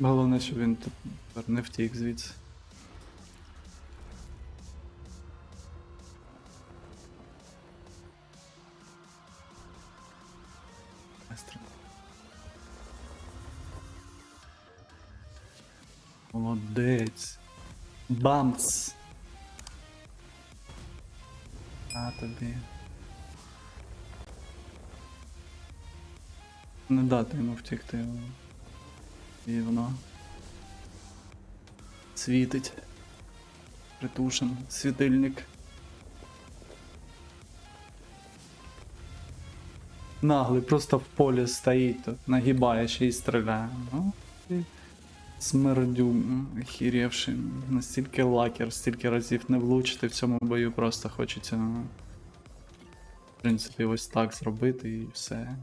Головне, щоб він тепер не втік звідси. Молодець. Бамс. А тобі. Не дати йому втікти. І воно. Світить. Притушен. Світильник. Наглий, просто в полі стоїть тут, нагибає ще й стріляє. Ну, і смердю м. Настільки лакер, стільки разів не влучити в цьому бою, просто хочеться. В принципі, ось так зробити і все.